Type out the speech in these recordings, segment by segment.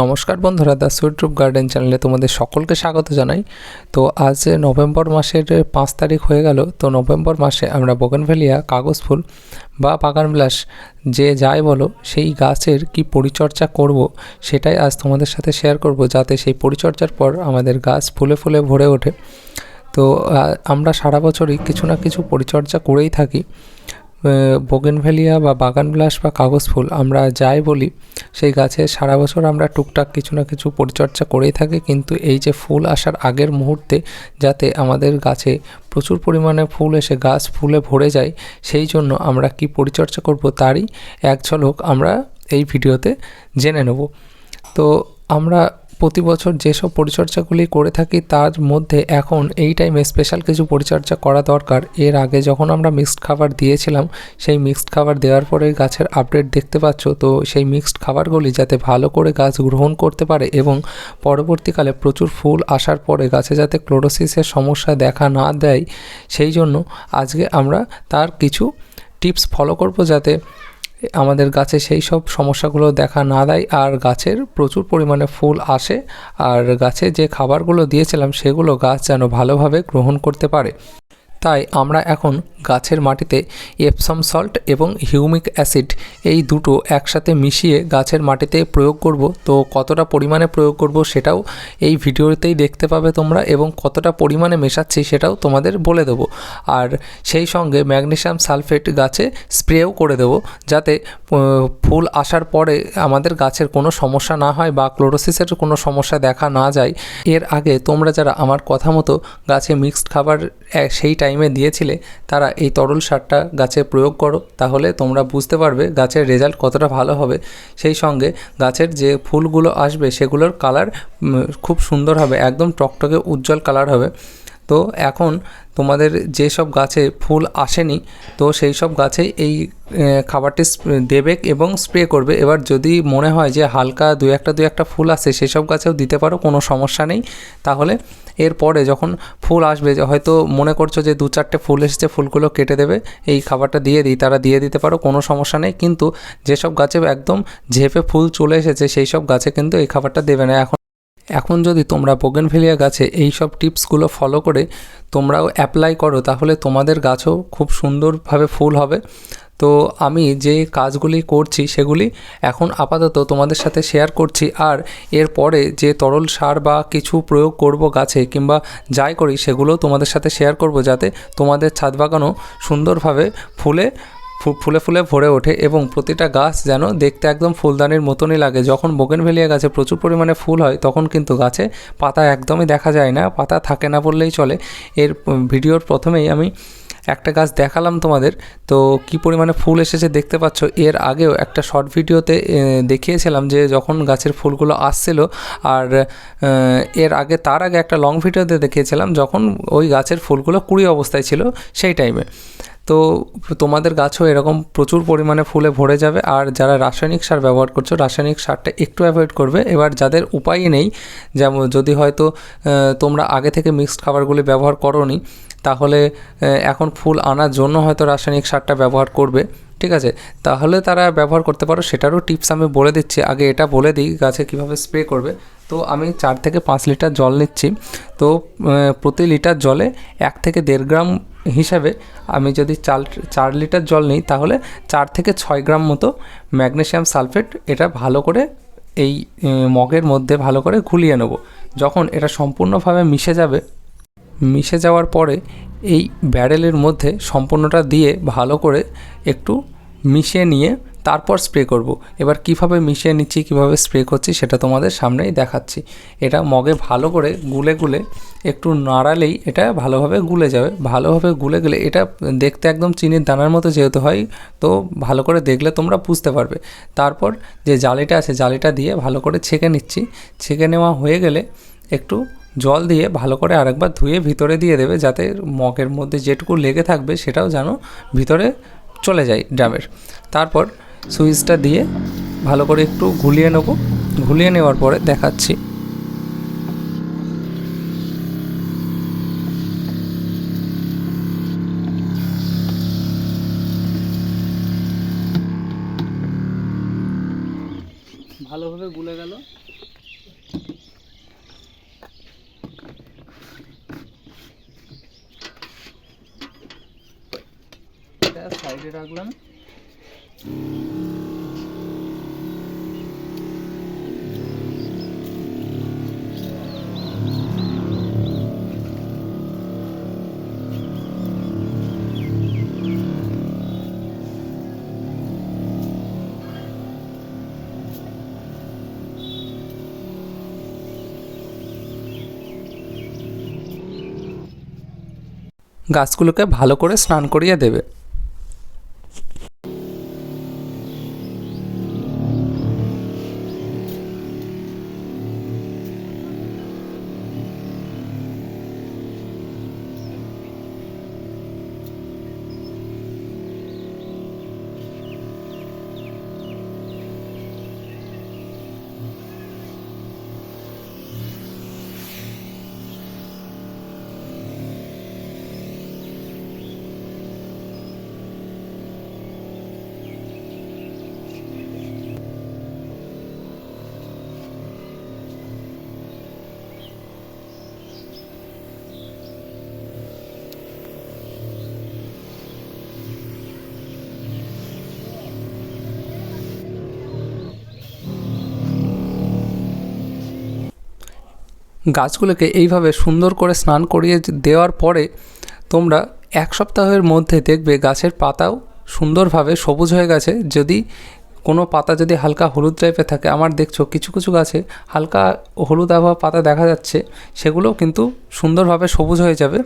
নমস্কার বন্ধুরা the সুইটরুপ garden চ্যানেলে তোমাদের সকলকে স্বাগত জানাই। তো আজ নভেম্বর মাসের পাঁচ তারিখ হয়ে গেল, তো নভেম্বর মাসে আমরা বোগেনভেলিয়া কাগজ ফুল বা বাগান বিলাস, যে যাই বলো, সেই গাছের কি পরিচর্যা করব, সেটাই আজ তোমাদের সাথে শেয়ার করব, যাতে সেই পরিচর্যার পর আমাদের গাছ ফুলে ফুলে ভরে ওঠে। তো আমরা সারা বছরই কিছু না কিছু পরিচর্যা করেই থাকি। বোগেনভেলিয়া বা বাগান বিলাস বা কাগজ ফুল আমরা যাই বলি, সেই গাছে সারা বছর আমরা টুকটাক কিছু না কিছু পরিচর্যা করেই থাকি। কিন্তু এই যে ফুল আসার আগের মুহূর্তে যাতে আমাদের গাছে প্রচুর পরিমাণে ফুল এসে গাছ ফুলে ভরে যায়, সেই জন্য আমরা কি পরিচর্যা করব তারই এক ঝলক আমরা এই ভিডিওতে জেনে নেব। তো আমরা প্রতি বছর যেসব পরিচর্যাগুলি করে থাকি তার মধ্যে এখন এই টাইমে স্পেশাল কিছু পরিচর্যা করা দরকার। এর আগে যখন আমরা মিক্সড খাবার দিয়েছিলাম, সেই মিক্সড খাবার দেওয়ার পরে গাছের আপডেট দেখতে পাচ্ছ, তো সেই মিক্সড খাবারগুলি যাতে ভালো করে গাছ গ্রহণ করতে পারে এবং পরবর্তীকালে প্রচুর ফুল আসার পরে গাছে যাতে ক্লোরোসিসের সমস্যা দেখা না দেয়, সেই জন্য আজকে আমরা তার কিছু টিপস ফলো করব যাতে আমাদের গাছে সেই সব সমস্যাগুলো দেখা না দেয়, আর গাছের প্রচুর পরিমাণে ফুল আসে, আর গাছে যে খাবারগুলো দিয়েছিলাম সেগুলো গাছ যেন ভালোভাবে গ্রহণ করতে পারে। তাই আমরা এখন গাছের মাটিতে এপসম সল্ট এবং হিউমিক অ্যাসিড এই দুটো একসাথে মিশিয়ে গাছের মাটিতে প্রয়োগ করব। তো কতটা পরিমাণে প্রয়োগ করব সেটাও এই ভিডিওতেই দেখতে পাবে তোমরা এবং কতটা পরিমাণে মেশাচ্ছি সেটাও তোমাদের বলে দেবো। আর সেই সঙ্গে ম্যাগনেসিয়াম সালফেট গাছে স্প্রেও করে দেবো যাতে ফুল আসার পরে আমাদের গাছের কোনো সমস্যা না হয় বা ক্লোরোসিসের কোনো সমস্যা দেখা না যায়। এর আগে তোমরা যারা আমার কথা মতো গাছে মিক্সড খাবার সেই টাইমে দিয়েছিলে, তারা এই তরল সারটা গাছে প্রয়োগ করো, তাহলে তোমরা বুঝতে পারবে গাছের রেজাল্ট কতটা ভালো হবে। সেই সঙ্গে গাছের যে ফুলগুলো আসবে, সেগুলোর কালার খুব সুন্দর হবে, একদম টকটকে উজ্জ্বল কালার হবে। তো এখন তোমাদের যেসব গাছে ফুল আসেনি, তো সেই সব গাছে এই খাবারটি দেবে এবং স্প্রে করবে। এবার যদি মনে হয় যে হালকা দু একটা দু একটা ফুল আসে সেই সব গাছেও দিতে পারো, কোনো সমস্যা নেই। তাহলে এরপরে যখন ফুল আসবে হয়তো মনে করছ যে দু চারটে ফুল এসেছে, ফুলগুলো কেটে দেবে, এই খাবারটা দিয়ে দিই, তারা দিয়ে দিতে পারো, কোনো সমস্যা নেই। কিন্তু যেসব গাছে একদম ঝেপে ফুল চলে এসেছে সেই সব গাছে কিন্তু এই খাবারটা দেবে না। এখন এখন যদি তোমরা বোগেনভেলিয়া গাছে এই সব টিপসগুলো ফলো করে তোমরাও অ্যাপ্লাই করো, তাহলে তোমাদের গাছও খুব সুন্দরভাবে ফুল হবে। তো আমি যে কাজগুলি করছি সেগুলি এখন আপাতত তোমাদের সাথে শেয়ার করছি, আর এরপরে যে তরল সার বা কিছু প্রয়োগ করব গাছে কিংবা যাই করি সেগুলো তোমাদের সাথে শেয়ার করব, যাতে তোমাদের ছাদ বাগানও সুন্দরভাবে ফুলে ফুলে ফুলে ভরে ওঠে এবং প্রতিটা গাছ যেন দেখতে একদম ফুলদানির মতনই লাগে। যখন বোগেনভেলিয়া গাছে প্রচুর পরিমাণে ফুল হয়, তখন কিন্তু গাছে পাতা একদমই দেখা যায় না, পাতা থাকে না বললেই চলে। এর ভিডিওর প্রথমেই আমি একটা গাছ দেখালাম তোমাদের। তো কি পরিমাণে ফুল এসেছে দেখতে পাচ্ছ? এর আগেও একটা শর্ট ভিডিওতে দেখিয়েছিলাম যে যখন গাছের ফুলগুলো আসছিল আর এর আগে, তার আগে একটা লং ভিডিওতে দেখিয়েছিলাম যখন ওই গাছের ফুলগুলো কুড়ি অবস্থায় ছিল সেই টাইমে। তো তোমাদের গাছও এরকম প্রচুর পরিমাণে ফুলে ভরে যাবে। আর যারা রাসায়নিক সার ব্যবহার করছ, রাসায়নিক সারটা একটু অ্যাভয়েড করবে। এবার যাদের উপায় নেই, যেমন যদি হয়তো তোমরা আগে থেকে মিক্সড খাবারগুলি ব্যবহার করোনি, তাহলে এখন ফুল আনার জন্য হয়তো রাসায়নিক সারটা ব্যবহার করবে, ঠিক আছে? তাহলে তারা ব্যবহার করতে পারো। সেটারও টিপস আমি বলে দিচ্ছি। আগে এটা বলে দিই গাছে কীভাবে স্প্রে করবে। তো আমি চার থেকে পাঁচ লিটার জল নিচ্ছি। তো প্রতি লিটার জলে এক থেকে দেড় গ্রাম হিসাবে আমি যদি চাল, চার লিটার জল নিই, তাহলে চার থেকে ছয় গ্রাম মতো ম্যাগনেশিয়াম সালফেট এটা ভালো করে এই মগের মধ্যে ভালো করে ঘুলিয়ে নেব। যখন এটা সম্পূর্ণভাবে মিশে যাবে, মিশে যাওয়ার পরে এই ব্যারেলের মধ্যে সম্পূর্ণটা দিয়ে ভালো করে একটু মিশিয়ে নিয়ে তারপর স্প্রে করব। এবার কীভাবে মিশিয়ে নিচ্ছি, কীভাবে স্প্রে করছি সেটা তোমাদের সামনেই দেখাচ্ছি। এটা মগে ভালো করে গুলে গুলে একটু নাড়ালেই এটা ভালোভাবে গুলে যাবে। ভালোভাবে গুলে গেলে এটা দেখতে একদম চিনির দানার মতো যেহেতু হয়, তো ভালো করে দেখলে তোমরা বুঝতে পারবে। তারপর যে জালিটা আছে, জালিটা দিয়ে ভালো করে ছেঁকে নিচ্ছি। ছেঁকে নেওয়া হয়ে গেলে একটু জল দিয়ে ভালো করে আরেকবার ধুয়ে ভিতরে দিয়ে দেবে যাতে মগের মধ্যে যেটুকু লেগে থাকবে সেটাও যেন ভিতরে চলে যায় ড্রামের। তারপর সুইচটা দিয়ে ভালো করে একটু ঘুলিয়ে নেব। ঘুলিয়ে নেওয়ার পরে দেখাচ্ছি। ভালোভাবে গুলে গেল। সাইডে রাখলাম। গাছগুলোকে ভালো করে স্নান করিয়ে দেবে। গাছগুলোকে এইভাবে সুন্দর করে স্নান করিয়ে দেওয়ার পরে তোমরা এক সপ্তাহের মধ্যে দেখবে গাছের পাতাও সুন্দরভাবে সবুজ হয়ে গেছে। যদি কোনো পাতা যদি হালকা হলুদ টাইপের থাকে, আমার দেখছ কিছু কিছু গাছে হালকা হলুদ আবহাওয়া পাতা দেখা যাচ্ছে সেগুলোও কিন্তু সুন্দরভাবে সবুজ হয়ে যাবে।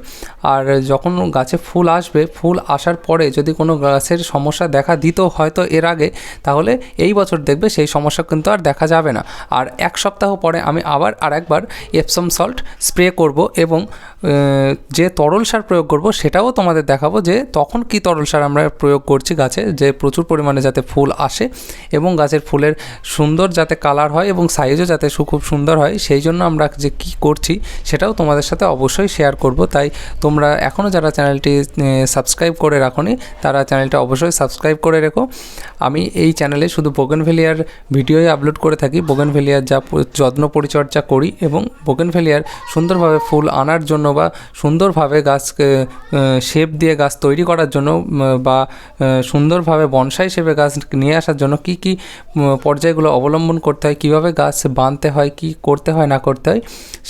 আর যখন গাছে ফুল আসবে, ফুল আসার পরে যদি কোনো গাছের সমস্যা দেখা দিত হয়তো এর আগে, তাহলে এই বছর দেখবে সেই সমস্যা কিন্তু আর দেখা যাবে না। আর এক সপ্তাহ পরে আমি আবার আর একবার এপসম সল্ট স্প্রে করব এবং যে তরল সার প্রয়োগ করব সেটাও তোমাদের দেখাবো যে তখন কি তরল সার আমরা প্রয়োগ করছি গাছে, যে প্রচুর পরিমাণে যাতে ফুল আসে। এবং গাছের ফুলের সুন্দর যাতে কালার হয় এবং সাইজও যাতে খুব সুন্দর হয়, সেই জন্য আমরা যে কি করছি সেটাও তোমাদের সাথে অবশ্যই শেয়ার করব। তাই তোমরা এখনও যারা চ্যানেলটি সাবস্ক্রাইব করে রাখোনি, তারা চ্যানেলটা অবশ্যই সাবস্ক্রাইব করে রেখো। আমি এই চ্যানেলে শুধু বোগেনভেলিয়ার ভিডিওই আপলোড করে থাকি। বোগেনভেলিয়ার যা যত্ন পরিচর্যা করি এবং বোগেনভেলিয়ার সুন্দরভাবে ফুল আনার জন্য বা সুন্দরভাবে গাছকে শেপ দিয়ে গাছ তৈরি করার জন্য, বা সুন্দরভাবে বনসাই শেপে গাছ নিয়ে আসার জন্য কি কি পর্যায়গুলো অবলম্বন করতে হয়, কীভাবে গাছ বাঁধতে হয়, কি করতে হয়, না করতে হয়,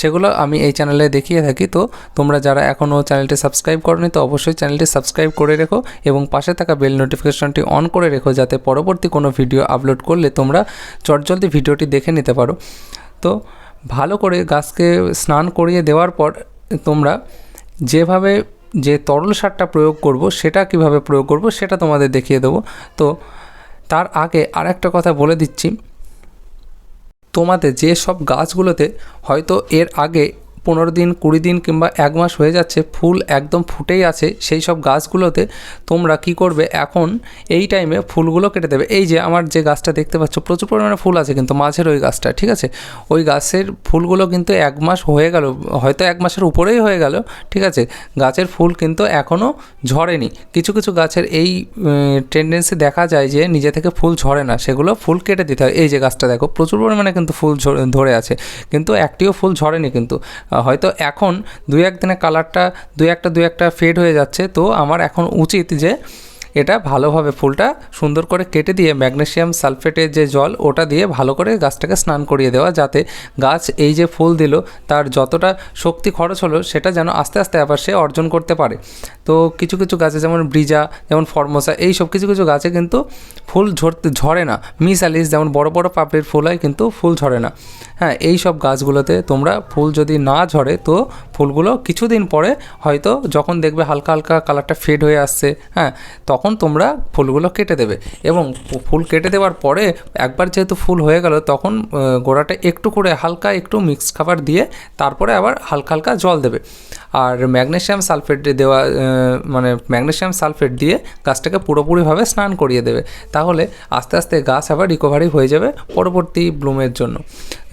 সেগুলো আমি এই চ্যানেলে দেখিয়ে থাকি। তো তোমরা যারা এখনও চ্যানেলটি সাবস্ক্রাইব করনি, তো অবশ্যই চ্যানেলটি সাবস্ক্রাইব করে রেখো এবং পাশে থাকা বেল নোটিফিকেশনটি অন করে রেখো, যাতে পরবর্তী কোনো ভিডিও আপলোড করলে তোমরা চটজলদি ভিডিওটি দেখে নিতে পারো। তো ভালো করে গাছকে স্নান করিয়ে দেওয়ার পর তোমরা যেভাবে যে তরল সারটা প্রয়োগ করব, সেটা কীভাবে প্রয়োগ করব, সেটা তোমাদের দেখিয়ে দেবো। তো তার আগে আর একটা কথা বলে দিচ্ছি। তোমাদের যে সব গাছগুলোতে হয়তো এর আগে পনেরো দিন, কুড়ি দিন কিংবা এক মাস হয়ে যাচ্ছে, ফুল একদম ফুটেই আছে, সেই সব গাছগুলোতে তোমরা কি করবে? এখন এই টাইমে ফুলগুলো কেটে দেবে। এই যে আমার যে গাছটা দেখতে পাচ্ছ, প্রচুর পরিমাণে ফুল আছে কিন্তু মাঝের ওই গাছটা, ঠিক আছে? ওই গাছের ফুলগুলো কিন্তু এক মাস হয়ে গেল, হয়তো এক মাসের উপরেই হয়ে গেল, ঠিক আছে? গাছের ফুল কিন্তু এখনও ঝরেনি। কিছু কিছু গাছের এই টেন্ডেন্সি দেখা যায় যে নিজে থেকে ফুল ঝরে না, সেগুলো ফুল কেটে দিতে হয়। এই যে গাছটা দেখো, প্রচুর পরিমাণে কিন্তু ফুল ধরে আছে, কিন্তু একটিও ফুল ঝরেনি কিন্তু। হয়তো এখন দুই একদিনে কালারটা দু একটা দু একটা ফেড হয়ে যাচ্ছে। তো আমার এখন উচিত যে এটা ভালোভাবে ফুলটা সুন্দর করে কেটে দিয়ে ম্যাগনেশিয়াম সালফেটের যে জল, ওটা দিয়ে ভালো করে গাছটাকে স্নান করিয়ে দেওয়া যাতে গাছ এই যে ফুল দিল, তার যতটা শক্তি খরচ হলো, সেটা যেন আস্তে আস্তে আবার সে অর্জন করতে পারে। তো কিছু কিছু গাছে যেমন ব্রিজা, যেমন ফর্মোসা, এই সব কিছু কিছু গাছে কিন্তু ফুল ঝরতে, ঝরে না। মিস অ্যালিস যেমন বড় বড় পাপড়ির ফুল হয়, কিন্তু ফুল ঝরে না। হ্যাঁ এই সব গাছগুলোতে তোমরা ফুল যদি না ঝরে, তো ফুলগুলো কিছুদিন পরে হয়তো যখন দেখবে হালকা হালকা কালারটা ফেড হয়ে আসছে হ্যাঁ তখন তোমরা ফুলগুলো কেটে দেবে। এবং ফুল কেটে দেওয়ার পরে একবার যেহেতু ফুল হয়ে গেল, তখন গোড়াটা একটু করে হালকা একটু মিক্স খাবার দিয়ে তারপরে আবার হালকা হালকা জল দেবে। আর ম্যাগনেশিয়াম সালফেট দেওয়া মানে ম্যাগনেশিয়াম সালফেট দিয়ে গাছটাকে পুরোপুরিভাবে স্নান করিয়ে দেবে। তাহলে আস্তে আস্তে গাছ আবার রিকভারি হয়ে যাবে পরবর্তী ব্লুমের জন্য।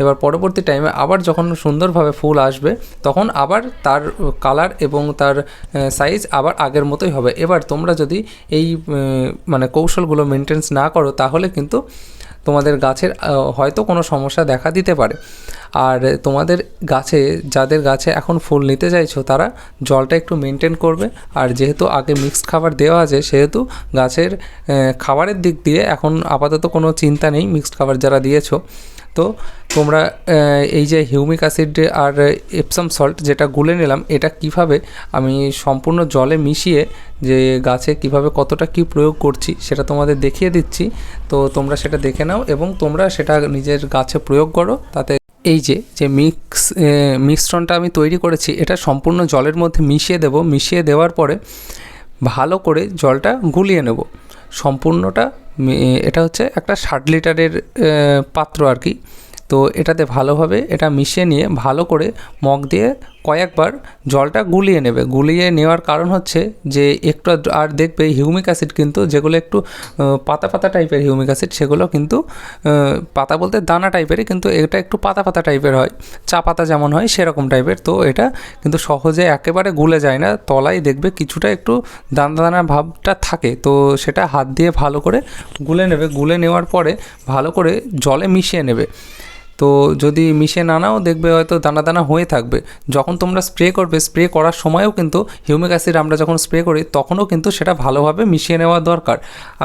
এবার পরবর্তী টাইমে আবার যখন সুন্দরভাবে ফুল আসবে, তখন আবার তার কালার এবং তার সাইজ আবার আগের মতোই হবে। এবার তোমরা যদি এই মানে কৌশলগুলো মেনটেন্স না করো, তাহলে কিন্তু তোমাদের গাছের হয়তো কোনো সমস্যা দেখা দিতে পারে। আর তোমাদের গাছে, যাদের গাছে এখন ফুল নিতে চাইছো, তারা জলটা একটু মেনটেন করবে। আর যেহেতু আগে মিক্সড খাবার দেওয়া আছে, সেহেতু গাছের খাবারের দিক দিয়ে এখন আপাতত কোনো চিন্তা নেই মিক্সড খাবার যারা দিয়েছ। তো তোমরা এই যে হিউমিক অ্যাসিড আর এপসাম সল্ট যেটা গুলে নিলাম, এটা কীভাবে আমি সম্পূর্ণ জলে মিশিয়ে যে গাছে কীভাবে কতটা কি প্রয়োগ করছি, সেটা তোমাদের দেখিয়ে দিচ্ছি। তো তোমরা সেটা দেখে নাও এবং তোমরা সেটা নিজের গাছে প্রয়োগ করো, তাতে এই যে যে মিক্স মিশ্রণটা আমি তৈরি করেছি, এটা সম্পূর্ণ জলের মধ্যে মিশিয়ে দেব, মিশিয়ে দেওয়ার পরে ভালো করে জলটা গুলিয়ে নেব। সম্পূর্ণটা এটা হচ্ছে একটা ষাট লিটারের পাত্র আর কি। তো এটাতে ভালোভাবে এটা মিশিয়ে নিয়ে ভালো করে মগ দিয়ে কয়েকবার জলটা গুলিয়ে নেবে। গুলিয়ে নেওয়ার কারণ হচ্ছে যে একটু আর দেখবে হিউমিক অ্যাসিড কিন্তু যেগুলো একটু পাতা পাতা টাইপের হিউমিক অ্যাসিড সেগুলো কিন্তু পাতা বলতে দানা টাইপেরই কিন্তু এটা একটু পাতা পাতা টাইপের হয়। চা পাতা যেমন হয় সেরকম টাইপের। তো এটা কিন্তু সহজে একেবারে গুলে যায় না। তলায় দেখবে কিছুটা একটু দানা দানা ভাবটা থাকে। তো সেটা হাত দিয়ে ভালো করে গুলে নেবে। গুলে নেওয়ার পরে ভালো করে জলে মিশিয়ে নেবে। তো যদি মিশিয়ে না, নাও দেখবে হয়তো দানা দানা হয়ে থাকবে। যখন তোমরা স্প্রে করবে স্প্রে করার সময়ও কিন্তু হিউমিক অ্যাসিড আমরা যখন স্প্রে করি, তখনও কিন্তু সেটা ভালোভাবে মিশিয়ে নেওয়া দরকার।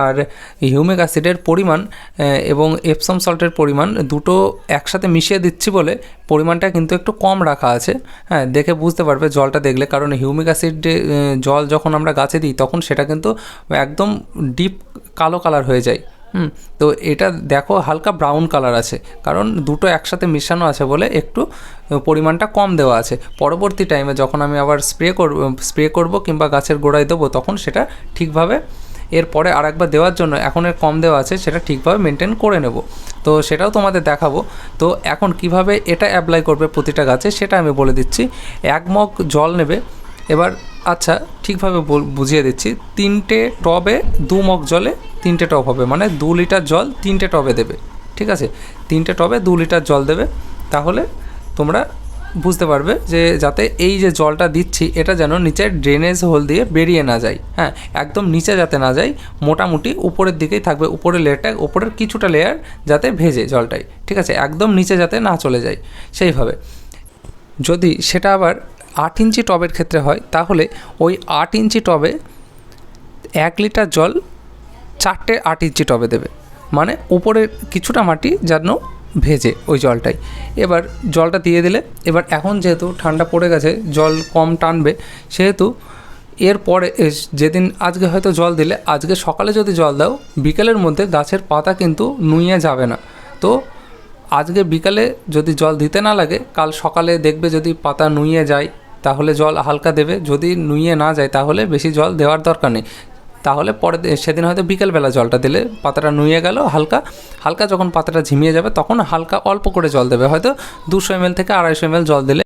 আর হিউমিক অ্যাসিডের পরিমাণ এবং এপসম সল্টের পরিমাণ দুটো একসাথে মিশিয়ে দিচ্ছি বলে পরিমাণটা কিন্তু একটু কম রাখা আছে। হ্যাঁ দেখে বুঝতে পারবে জলটা দেখলে, কারণ হিউমিক অ্যাসিড জল যখন আমরা গাছে দিই, তখন সেটা কিন্তু একদম ডিপ কালো কালার হয়ে যায়। হুম, তো এটা দেখো হালকা ব্রাউন কালার আছে, কারণ দুটো একসাথে মেশানো আছে বলে একটু পরিমাণটা কম দেওয়া আছে। পরবর্তী টাইমে যখন আমি আবার স্প্রে করব স্প্রে করব কিংবা গাছের গোড়ায় দেবো, তখন সেটা ঠিকভাবে, এরপরে আর একবার দেওয়ার জন্য এখন এর কম দেওয়া আছে, সেটা ঠিকভাবে মেনটেন করে নেব। তো সেটাও তোমাদের দেখাবো। তো এখন কীভাবে এটা অ্যাপ্লাই করবে প্রতিটা গাছে, সেটা আমি বলে দিচ্ছি। এক মগ জল নেবে, এবার আচ্ছা ঠিকভাবে বুঝিয়ে দিচ্ছি। তিনটে টবে দু মগ জলে তিনটে টব হবে মানে দু লিটার জল তিনটে টবে দেবে, ঠিক আছে? তিনটে টবে দু লিটার জল দেবে, তাহলে তোমরা বুঝতে পারবে যে যাতে এই যে জলটা দিচ্ছি, এটা যেন নিচের ড্রেনেজ হোল দিয়ে বেরিয়ে না যায় হ্যাঁ? একদম নিচে যাতে না যায়, মোটামুটি উপরের দিকেই থাকবে, উপরের লেয়ারটা উপরের কিছুটা লেয়ার যাতে ভেজে জলটাই ঠিক আছে? একদম নিচে যাতে না চলে যায়, সেইভাবে। যদি সেটা আবার আট ইঞ্চি টবের ক্ষেত্রে হয়, তাহলে ওই আট ইঞ্চি টবে এক লিটার জল চারটে আট ইঞ্চি টবে দেবে। মানে উপরের কিছুটা মাটি যেন ভেজে ওই জলটাই। এবার জলটা দিয়ে দিলে, এবার এখন যেহেতু ঠান্ডা পড়ে গেছে, জল কম টানবে, সেহেতু এরপরে যেদিন আজকে হয়তো জল দিলে, আজকে সকালে যদি জল দাও, বিকেলের মধ্যে গাছের পাতা কিন্তু নুইয়ে যাবে না। তো আজকে বিকালে যদি জল দিতে না লাগে, কাল সকালে দেখবে যদি পাতা নুইয়ে যায় তাহলে জল হালকা দেবে। যদি নুইয়ে না যায় তাহলে বেশি জল দেওয়ার দরকার নেই। তাহলে পরে সেদিন হয়তো বিকেলবেলা জলটা দিলে পাতাটা নুয়ে গেল, হালকা হালকা যখন পাতাটা ঝিমিয়ে যাবে তখন হালকা অল্প করে জল দেবে। হয়তো দুশো এমএল থেকে আড়াইশো এমএল জল দিলে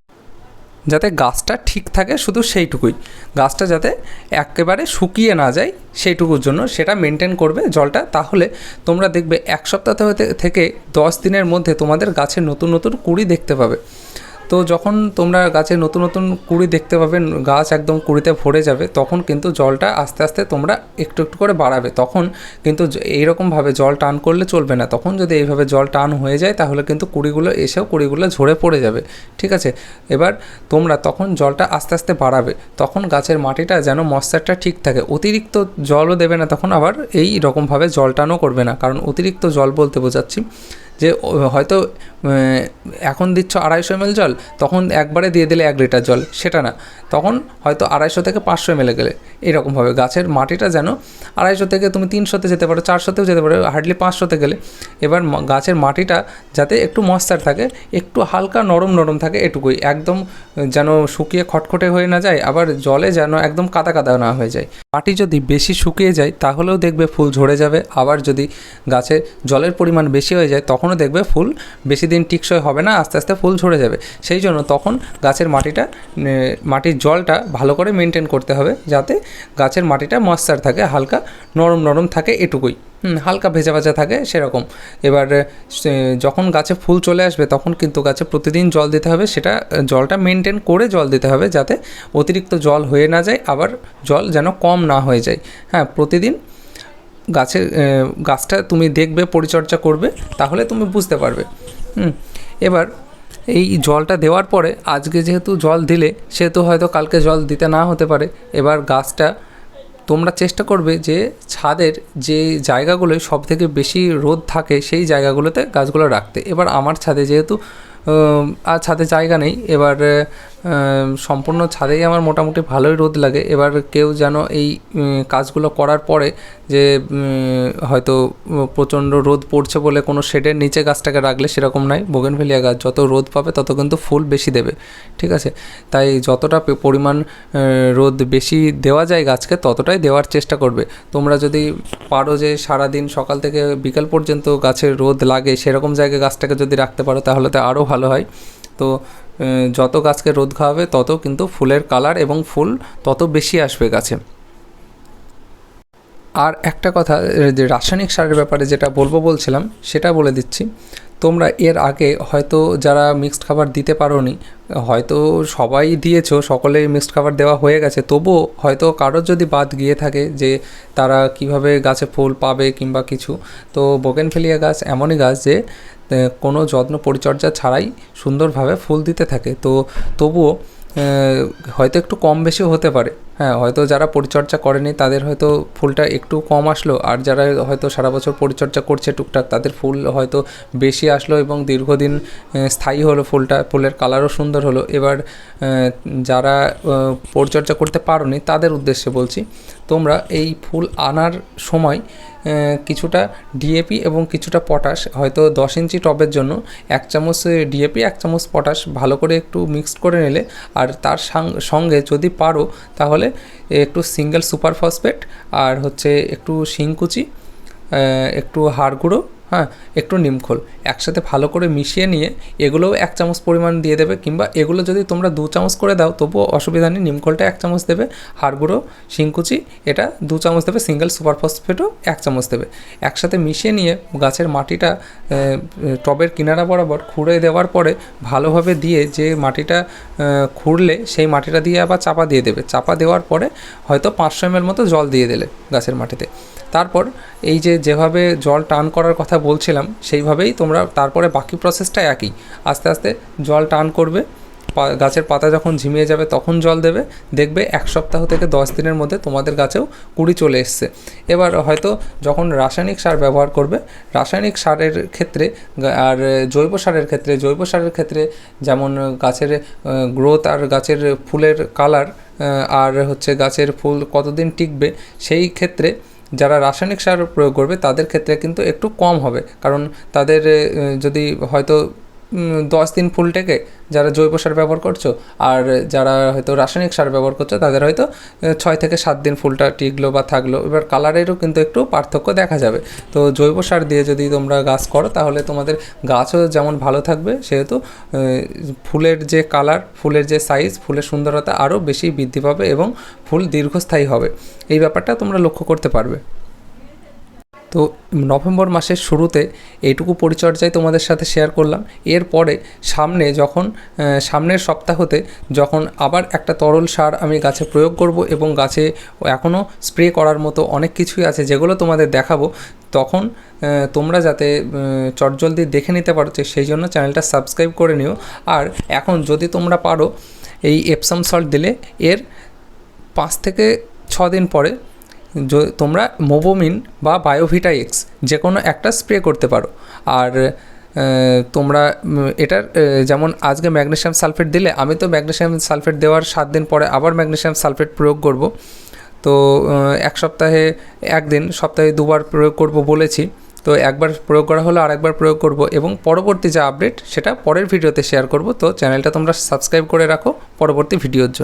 যাতে গাছটা ঠিক থাকে শুধু সেইটুকুই। গাছটা যাতে একেবারে শুকিয়ে না যায় সেইটুকুর জন্য সেটা মেনটেন করবে জলটা। তাহলে তোমরা দেখবে এক সপ্তাহ থেকে- দশ দিনের মধ্যে তোমাদের গাছে নতুন নতুন কুড়ি দেখতে পাবে। তো যখন তোমরা গাছে নতুন নতুন কুড়ি দেখতে পাবে, গাছ একদম কুড়িতে ভরে যাবে, তখন কিন্তু জলটা আস্তে আস্তে তোমরা একটু একটু করে বাড়াবে। তখন কিন্তু এইরকমভাবে জল টান করলে চলবে না। তখন যদি এইভাবে জল টান হয়ে যায়, তাহলে কিন্তু কুড়িগুলো এসেও কুড়িগুলো ঝরে পড়ে যাবে। ঠিক আছে? এবার তোমরা তখন জলটা আস্তে আস্তে বাড়াবে। তখন গাছের মাটিটা যেন মশারটা ঠিক থাকে। অতিরিক্ত জলও দেবে না, তখন আবার এই রকমভাবে জল টানও করবে না। কারণ অতিরিক্ত জল বলতে বোঝাচ্ছি যে হয়তো এখন দিচ্ছ আড়াইশো এমএল জল, তখন একবারে দিয়ে দিলে এক লিটার জল, সেটা না। তখন হয়তো আড়াইশো থেকে পাঁচশো এমএলে গেলে এরকমভাবে গাছের মাটিটা যেন আড়াইশো থেকে তুমি তিনশোতে যেতে পারো, চারশোতেও যেতে পারো, হার্ডলি পাঁচশোতে গেলে। এবার গাছের মাটিটা যাতে একটু ময়েশ্চার থাকে, একটু হালকা নরম নরম থাকে, এটুকুই। একদম যেন শুকিয়ে খটখটে হয়ে না যায়, আবার জলে যেন একদম কাদা কাদা না হয়ে যায়। মাটি যদি বেশি শুকিয়ে যায়, তাহলেও দেখবে ফুল ঝরে যাবে। আবার যদি গাছে জলের পরিমাণ বেশি হয়ে যায়, তখনও দেখবে ফুল বেশি দিন টিকসই হবে না, আস্তে আস্তে ফুল ঝরে যাবে। সেই জন্য তখন গাছের মাটিটা মাটির জলটা ভালো করে মেনটেন করতে হবে যাতে গাছের মাটিটা ময়েশ্চার থাকে, হালকা নরম নরম থাকে এটুকুই। হালকা ভেজা ভেজা থাকে সেরকম। এবার যখন গাছে ফুল চলে আসবে তখন কিন্তু গাছে প্রতিদিন জল দিতে হবে, সেটা, জলটা মেনটেন করে জল দিতে হবে যাতে অতিরিক্ত জল হয়ে না যায়, আবার জল যেন কম না হয়ে যায়। হ্যাঁ প্রতিদিন গাছের গাছটা তুমি দেখবে, পরিচর্যা করবে, তাহলে তুমি বুঝতে পারবে। এবার এই জলটা দেওয়ার পরে আজকে যেহেতু জল দিলে, সেহেতু হয়তো কালকে জল দিতে না হতে পারে। এবার গাছটা তোমরা চেষ্টা করবে যে ছাদের যে জায়গাগুলো সব থেকে বেশি রোদ থাকে, সেই জায়গাগুলোতে গাছগুলো রাখতে। এবার আমার ছাদে যেহেতু আর ছাদে জায়গা নেই, এবার সম্পূর্ণ ছাদেই আমার মোটামুটি ভালোই রোদ লাগে। এবার কেউ যেন এই কাজগুলো করার পরে যে হয়তো প্রচণ্ড রোদ পড়ছে বলে কোনো শেডের নিচে গাছটাকে রাখলে সেরকম নয় বোগেনভেলিয়া গাছ যত রোদ পাবে তত কিন্তু ফুল বেশি দেবে। ঠিক আছে? তাই যতটা পরিমাণ রোদ বেশি দেওয়া যায় গাছকে ততটাই দেওয়ার চেষ্টা করবে। তোমরা যদি পারো যে সারাদিন সকাল থেকে বিকাল পর্যন্ত গাছের রোদ লাগে সেরকম জায়গায় গাছটাকে যদি রাখতে পারো তাহলে তো আরও ভালো হয়। তো যত গাছকে রোদ খাওয়াবে, তত কিন্তু ফুলের কালার এবং ফুল তত বেশি আসবে গাছে। আর একটা কথা যে রাসায়নিক সারের ব্যাপারে যেটা বলব বলছিলাম, সেটা বলে দিচ্ছি। তোমরা এর আগে হয়তো যারা মিক্সড খাবার দিতে পারোনি, হয়তো সবাই দিয়েছ, সকলেই মিক্সড খাবার দেওয়া হয়ে গেছে, তবুও হয়তো কারোর যদি বাদ গিয়ে থাকে যে তারা কীভাবে গাছে ফুল পাবে কিংবা কিছু, তো বোগেনভেলিয়া গাছ এমনই গাছ যে কোনো যত্ন পরিচর্যা ছাড়াই সুন্দরভাবে ফুল দিতে থাকে। তো তবুও হয়তো একটু কম বেশিও হতে পারে। হ্যাঁ হয়তো যারা পরিচর্যা করেনি তাদের হয়তো ফুলটা একটু কম আসলো। আর যারা হয়তো সারা বছর পরিচর্যা করছে টুকটাক, তাদের ফুল হয়তো বেশি আসলো এবং দীর্ঘদিন স্থায়ী হলো ফুলটা, ফুলের কালারও সুন্দর হলো। এবার যারা পরিচর্যা করতে পারোনি তাদের উদ্দেশ্যে বলছি, তোমরা এই ফুল আনার সময় কিছুটা ডিএপি এবং কিছুটা পটাশ হয়তো দশ ইঞ্চি টবের জন্য। এক চামচ ডিএপি এক চামচ পটাশ ভালো করে একটু মিক্সড করে নিলে। আর তার সঙ্গে যদি পারো, তাহলে একটু সিঙ্গেল সুপার ফসফেট আর হচ্ছে একটু শিংকুচি একটু হাড় গুঁড়ো হ্যাঁ একটু নিমখোল একসাথে ভালো করে মিশিয়ে নিয়ে এগুলোও এক চামচ পরিমাণ দিয়ে দেবে, কিংবা এগুলো যদি তোমরা দু চামচ করে দাও, তবুও অসুবিধা নেই নিমখোলটা এক চামচ দেবে, হাড় গুঁড়ো, শিংকুচি, এটা দু চামচ দেবে, সিঙ্গেল সুপার ফসফেটও এক চামচ দেবে। একসাথে মিশিয়ে নিয়ে গাছের মাটিটা টবের কিনারা বরাবর খুঁড়ে দেওয়ার পরে ভালোভাবে দিয়ে যে মাটিটা খুঁড়লে সেই মাটিটা দিয়ে আবার চাপা দিয়ে দেবে। চাপা দেওয়ার পরে হয়তো পাঁচশো এমএল মতো জল দিয়ে দিলে গাছের মাটিতে। তারপর এই যে যেভাবে জল টান করার কথা বলছিলাম, সেইভাবেই তোমরা তারপরে বাকি প্রসেসটা একই। আস্তে আস্তে জল টান করবে গাছের পাতা যখন ঝিমিয়ে যাবে তখন জল দেবে, দেখবে এক সপ্তাহ থেকে দশ দিনের মধ্যে তোমাদের গাছেও কুড়ি চলে এসছে। এবার হয়তো যখন রাসায়নিক সার ব্যবহার করবে, রাসায়নিক সারের ক্ষেত্রে আর জৈব সারের ক্ষেত্রে, জৈব সারের ক্ষেত্রে যেমন গাছের গ্রোথ আর গাছের ফুলের কালার আর হচ্ছে গাছের ফুল কতদিন টিকবে, সেই ক্ষেত্রে যারা রাসায়নিক সার প্রয়োগ করবে তাদের ক্ষেত্রে কিন্তু একটু কম হবে। কারণ তাদের যদি হয়তো দশ দিন ফুল টেকে যারা জৈব সার ব্যবহার করছ আর যারা হয়তো রাসায়নিক সার ব্যবহার করছ, তাদের হয়তো ছয় থেকে সাত দিন ফুলটা টিকলো বা থাকল। এবার কালারেরও কিন্তু একটু পার্থক্য দেখা যাবে। তো জৈব সার দিয়ে যদি তোমরা গাছ করো, তাহলে তোমাদের গাছও যেমন ভালো থাকবে, সেহেতু ফুলের যে কালার ফুলের যে সাইজ ফুলের সুন্দরতা আরও বেশি বৃদ্ধি পাবে এবং ফুল দীর্ঘস্থায়ী হবে। এই ব্যাপারটা তোমরা লক্ষ্য করতে পারবে। তো নভেম্বর মাসের শুরুতে এইটুকু পরিচর্যায় তোমাদের সাথে শেয়ার করলাম। এরপরে সামনে যখন সামনের সপ্তাহতে যখন আবার একটা তরল সার আমি গাছে প্রয়োগ করব এবং গাছে এখনও স্প্রে করার মতো অনেক কিছুই আছে যেগুলো তোমাদের দেখাবো, তখন তোমরা যাতে চটজলদি দেখে নিতে পারো সেই জন্য চ্যানেলটা সাবস্ক্রাইব করে নিও। আর এখন যদি তোমরা পারো এই এপসাম সল্ট দিলে, এর পাঁচ থেকে ছ দিন পরে তোমরা মোবোমিন বা বায়োভিটা এক্স যে কোনো একটা স্প্রে করতে পারো। আর তোমরা এটার যেমন আজকে ম্যাগনেসিয়াম সালফেট দিলে, আমি তো ম্যাগনেসিয়াম সালফেট দেওয়ার সাত দিন পরে আবার ম্যাগনেসিয়াম সালফেট প্রয়োগ করব। তো এক সপ্তাহে একদিন, সপ্তাহে দুবার প্রয়োগ করব বলেছি। তো একবার প্রয়োগ করা হলো আর একবার প্রয়োগ করব এবং পরবর্তী যে আপডেট, সেটা পরের ভিডিওতে শেয়ার করব। তো চ্যানেলটা তোমরা সাবস্ক্রাইব করে রাখো, পরবর্তী ভিডিওর জন্য।